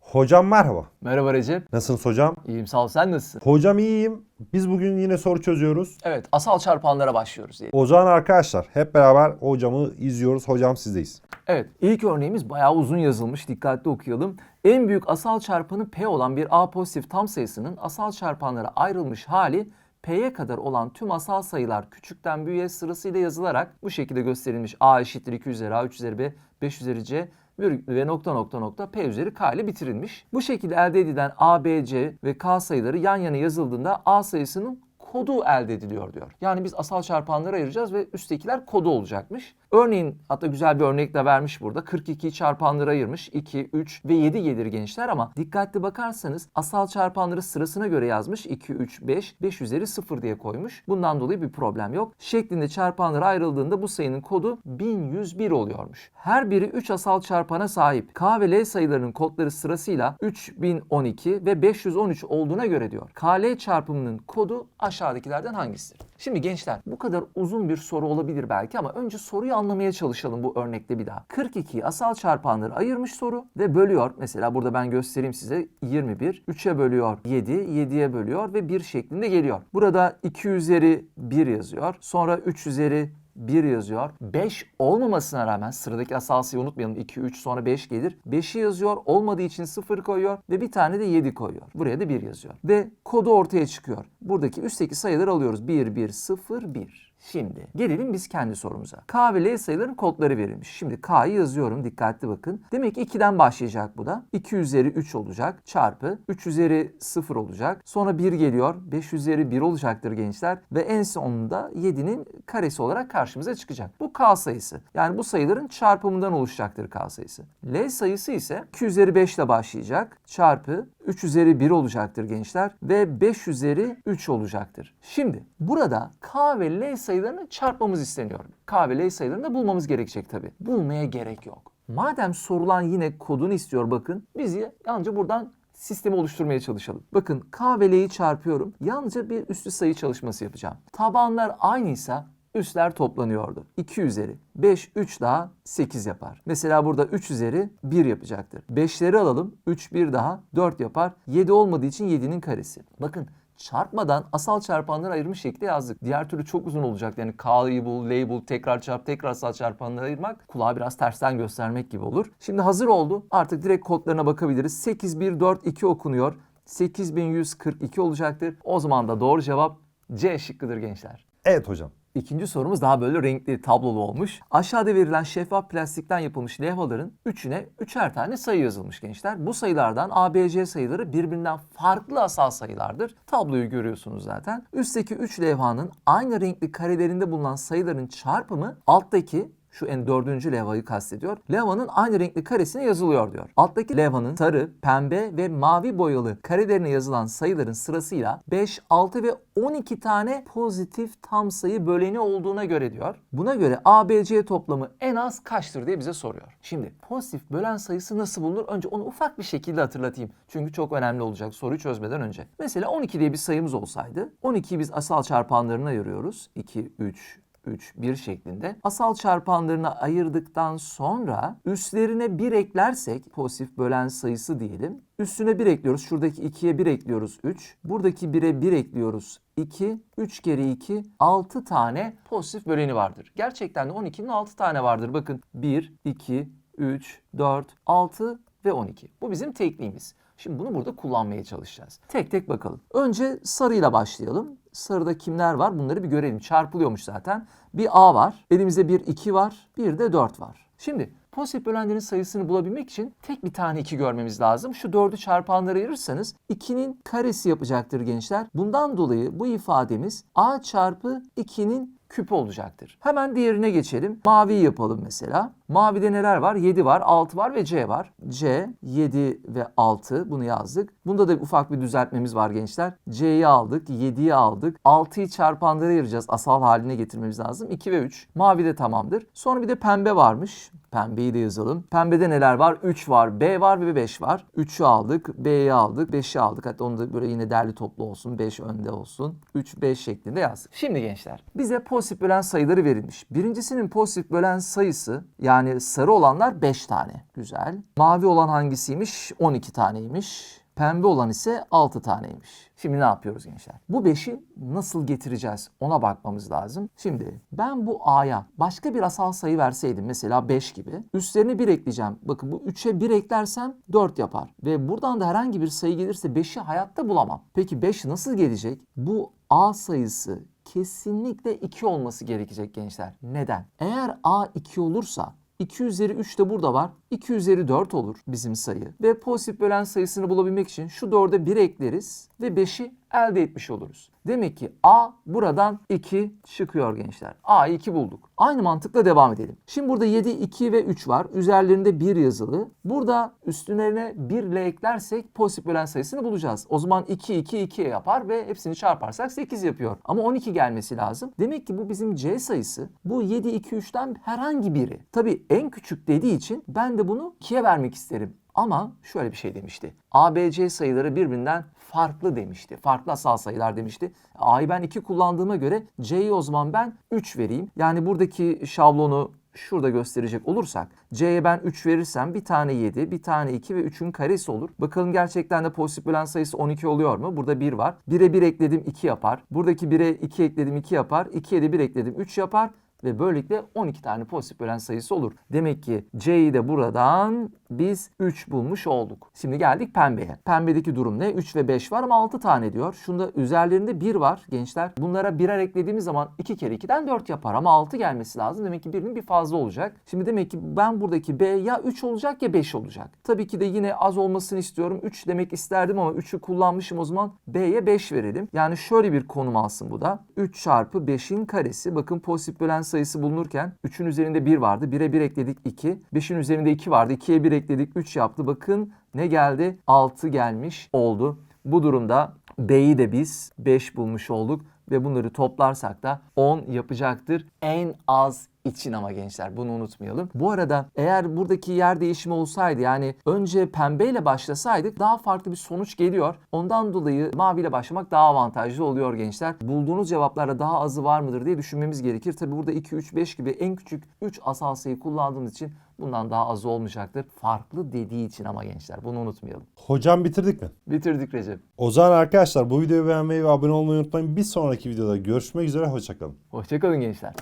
Hocam merhaba. Merhaba Recep. Nasılsınız hocam? İyiyim sağ ol. Sen nasılsın? Hocam iyiyim. Biz bugün yine soru çözüyoruz. Evet asal çarpanlara başlıyoruz diye. O zaman arkadaşlar hep beraber hocamı izliyoruz. Hocam sizdeyiz. Evet ilk örneğimiz bayağı uzun yazılmış. Dikkatli okuyalım. En büyük asal çarpanı P olan bir A pozitif tam sayısının asal çarpanlara ayrılmış hali P'ye kadar olan tüm asal sayılar küçükten büyüğe sırasıyla yazılarak bu şekilde gösterilmiş. A eşittir 2 üzeri A, 3 üzeri B, 5 üzeri C ve nokta nokta nokta P üzeri K ile bitirilmiş. Bu şekilde elde edilen A, B, C ve K sayıları yan yana yazıldığında A sayısının kodu elde ediliyor diyor. Yani biz asal çarpanları ayıracağız ve üsttekiler kodu olacakmış. Örneğin hatta güzel bir örnek de vermiş burada. 42'yi çarpanlara ayırmış. 2, 3 ve 7 gelir gençler ama dikkatli bakarsanız asal çarpanları sırasına göre yazmış. 2, 3, 5, 5 üzeri 0 diye koymuş. Bundan dolayı bir problem yok. Şeklinde çarpanlara ayrıldığında bu sayının kodu 1101 oluyormuş. Her biri 3 asal çarpana sahip. K ve L sayılarının kodları sırasıyla 3012 ve 513 olduğuna göre diyor. KL çarpımının kodu aşağıdakilerden hangisidir? Şimdi gençler bu kadar uzun bir soru olabilir belki ama önce soruyu anlamaya çalışalım bu örnekte bir daha. 42'yi asal çarpanları ayırmış soru ve bölüyor. Mesela burada ben göstereyim size 21. 3'e bölüyor 7, 7'ye bölüyor ve 1 şeklinde geliyor. Burada 2 üzeri 1 yazıyor. Sonra 3 üzeri 1 yazıyor. 5 olmamasına rağmen sıradaki asal sayıyı unutmayalım. 2, 3 sonra 5 gelir. 5'i yazıyor. Olmadığı için 0 koyuyor ve bir tane de 7 koyuyor. Buraya da 1 yazıyor. Ve kodu ortaya çıkıyor. Buradaki üstteki sayıları alıyoruz. 1, 1, 0, 1. Şimdi gelelim biz kendi sorumuza. K ve L sayıların kodları verilmiş. Şimdi K'yı yazıyorum dikkatli bakın. Demek ki 2'den başlayacak bu da. 2 üzeri 3 olacak çarpı 3 üzeri 0 olacak. Sonra 1 geliyor. 5 üzeri 1 olacaktır gençler. Ve en sonunda 7'nin karesi olarak karşımıza çıkacak. Bu K sayısı. Yani bu sayıların çarpımından oluşacaktır K sayısı. L sayısı ise 2 üzeri 5 ile başlayacak. Çarpı 3 üzeri 1 olacaktır gençler. Ve 5 üzeri 3 olacaktır. Şimdi burada K ve L sayılarını çarpmamız isteniyor. K ve L sayılarını da bulmamız gerekecek tabi. Bulmaya gerek yok. Madem sorulan yine kodunu istiyor bakın. Biz yalnızca buradan sistemi oluşturmaya çalışalım. Bakın K ve L'yi çarpıyorum. Yalnızca bir üstü sayı çalışması yapacağım. Tabanlar aynıysa üstler toplanıyordu. 2 üzeri 5, 3 daha 8 yapar. Mesela burada 3 üzeri 1 yapacaktır. 5'leri alalım. 3, 1 daha 4 yapar. 7 olmadığı için 7'nin karesi. Bakın çarpmadan asal çarpanları ayırmış şekli yazdık. Diğer türlü çok uzun olacak. Yani K'yı bul, L'yi bul, tekrar çarp, tekrar asal çarpanları ayırmak kulağa biraz tersten göstermek gibi olur. Şimdi hazır oldu. Artık direkt kodlarına bakabiliriz. 8142 okunuyor. 8142 olacaktır. O zaman da doğru cevap C şıkkıdır gençler. Evet hocam. İkinci sorumuz daha böyle renkli, tablolu olmuş. Aşağıda verilen şeffaf plastikten yapılmış levhaların üçüne üçer tane sayı yazılmış gençler. Bu sayılardan A, B, C sayıları birbirinden farklı asal sayılardır. Tabloyu görüyorsunuz zaten. Üstteki üç levhanın aynı renkli karelerinde bulunan sayıların çarpımı alttaki şu en dördüncü levhayı kastediyor. Levhanın aynı renkli karesine yazılıyor diyor. Alttaki levhanın sarı, pembe ve mavi boyalı karelerine yazılan sayıların sırasıyla 5, 6 ve 12 tane pozitif tam sayı böleni olduğuna göre diyor. Buna göre ABC toplamı en az kaçtır diye bize soruyor. Şimdi pozitif bölen sayısı nasıl bulunur? Önce onu ufak bir şekilde hatırlatayım. Çünkü çok önemli olacak soruyu çözmeden önce. Mesela 12 diye bir sayımız olsaydı 12'yi biz asal çarpanlarına ayırıyoruz. 2, 3, 3, 1 şeklinde. Asal çarpanlarına ayırdıktan sonra üstlerine 1 eklersek pozitif bölen sayısı diyelim. Üstüne 1 ekliyoruz. Şuradaki 2'ye 1 ekliyoruz 3. Buradaki 1'e 1 ekliyoruz 2. 3 kere 2 6 tane pozitif böleni vardır. Gerçekten de 12'nin 6 tane vardır. Bakın 1, 2, 3, 4, 6 ve 12. Bu bizim tekniğimiz. Şimdi bunu burada kullanmaya çalışacağız. Tek tek bakalım. Önce sarıyla başlayalım. Sarıda kimler var? Bunları bir görelim. Çarpılıyormuş zaten. Bir A var. Elimizde bir 2 var. Bir de 4 var. Şimdi pozitif bölenlerin sayısını bulabilmek için tek bir tane 2 görmemiz lazım. Şu 4'ü çarpanlara ayırırsanız 2'nin karesi yapacaktır gençler. Bundan dolayı bu ifademiz A çarpı 2'nin küpü olacaktır. Hemen diğerine geçelim. Mavi yapalım mesela. Mavide neler var? 7 var, 6 var ve C var. C, 7 ve 6 bunu yazdık. Bunda da ufak bir düzeltmemiz var gençler. C'yi aldık, 7'yi aldık. 6'yı çarpanlara ayıracağız. Asal haline getirmemiz lazım. 2 ve 3. Mavi de tamamdır. Sonra bir de pembe varmış. Pembeyi de yazalım. Pembede neler var? 3 var, B var ve 5 var. 3'ü aldık, B'yi aldık, 5'i aldık. Hatta onu da böyle yine derli toplu olsun. 5 önde olsun. 3, 5 şeklinde yazdık. Şimdi gençler bize pozitif bölen sayıları verilmiş. Birincisinin pozitif bölen sayısı yani sarı olanlar 5 tane. Güzel. Mavi olan hangisiymiş? 12 taneymiş. Pembe olan ise 6 taneymiş. Şimdi ne yapıyoruz gençler? Bu 5'i nasıl getireceğiz? Ona bakmamız lazım. Şimdi ben bu A'ya başka bir asal sayı verseydim mesela 5 gibi. Üstlerine 1 ekleyeceğim. Bakın bu 3'e 1 eklersem 4 yapar. Ve buradan da herhangi bir sayı gelirse 5'i hayatta bulamam. Peki 5 nasıl gelecek? Bu A sayısı kesinlikle 2 olması gerekecek gençler. Neden? Eğer A 2 olursa 2 üzeri 3 de burada var. 2 üzeri 4 olur bizim sayı. Ve pozitif bölen sayısını bulabilmek için şu 4'e 1 ekleriz ve 5'i elde etmiş oluruz. Demek ki A buradan 2 çıkıyor gençler. A'yı 2 bulduk. Aynı mantıkla devam edelim. Şimdi burada 7, 2 ve 3 var. Üzerlerinde 1 yazılı. Burada üstlerine 1 ile eklersek pozitif bölen sayısını bulacağız. O zaman 2, 2, 2 yapar ve hepsini çarparsak 8 yapıyor. Ama 12 gelmesi lazım. Demek ki bu bizim C sayısı. Bu 7, 2, 3'ten herhangi biri. Tabii en küçük dediği için ben de bunu 2'ye vermek isterim. Ama şöyle bir şey demişti. A, B, C sayıları birbirinden farklı demişti. Farklı asal sayılar demişti. A'yı ben 2 kullandığıma göre C'yi o zaman ben 3 vereyim. Yani buradaki şablonu şurada gösterecek olursak C'ye ben 3 verirsem bir tane 7, bir tane 2 ve 3'ün karesi olur. Bakalım gerçekten de pozitif bölen sayısı 12 oluyor mu? Burada 1 var. 1'e 1 ekledim 2 yapar. Buradaki 1'e 2 ekledim 2 yapar. 2'ye de 1 ekledim 3 yapar ve böylelikle 12 tane pozitif bölen sayısı olur. Demek ki C'yi de buradan biz 3 bulmuş olduk. Şimdi geldik pembeye. Pembedeki durum ne? 3 ve 5 var ama 6 tane diyor. Şunda üzerlerinde 1 var gençler. Bunlara birer eklediğimiz zaman 2 kere 2'den 4 yapar ama 6 gelmesi lazım. Demek ki birinin bir fazla olacak. Şimdi demek ki ben buradaki B ya 3 olacak ya 5 olacak. Tabii ki de yine az olmasını istiyorum. 3 demek isterdim ama 3'ü kullanmışım o zaman B'ye 5 verelim. Yani şöyle bir konum alsın bu da. 3 çarpı 5'in karesi. Bakın pozitif bölen sayısı bulunurken 3'ün üzerinde 1 vardı. 1'e 1 ekledik 2. 5'in üzerinde 2 vardı. 2'ye 1 ekledik 3 yaptı. Bakın ne geldi? 6 gelmiş oldu. Bu durumda B'yi de biz 5 bulmuş olduk ve bunları toplarsak da 10 yapacaktır. En az için ama gençler bunu unutmayalım. Bu arada eğer buradaki yer değişimi olsaydı yani önce pembeyle başlasaydık daha farklı bir sonuç geliyor. Ondan dolayı maviyle başlamak daha avantajlı oluyor gençler. Bulduğunuz cevaplarda daha azı var mıdır diye düşünmemiz gerekir. Tabi burada 2, 3, 5 gibi en küçük 3 asal sayı kullandığımız için bundan daha azı olmayacaktır. Farklı dediği için ama gençler bunu unutmayalım. Hocam bitirdik mi? Bitirdik Recep. O zaman arkadaşlar bu videoyu beğenmeyi ve abone olmayı unutmayın. Bir sonraki videoda görüşmek üzere. Hoşçakalın. Hoşçakalın gençler.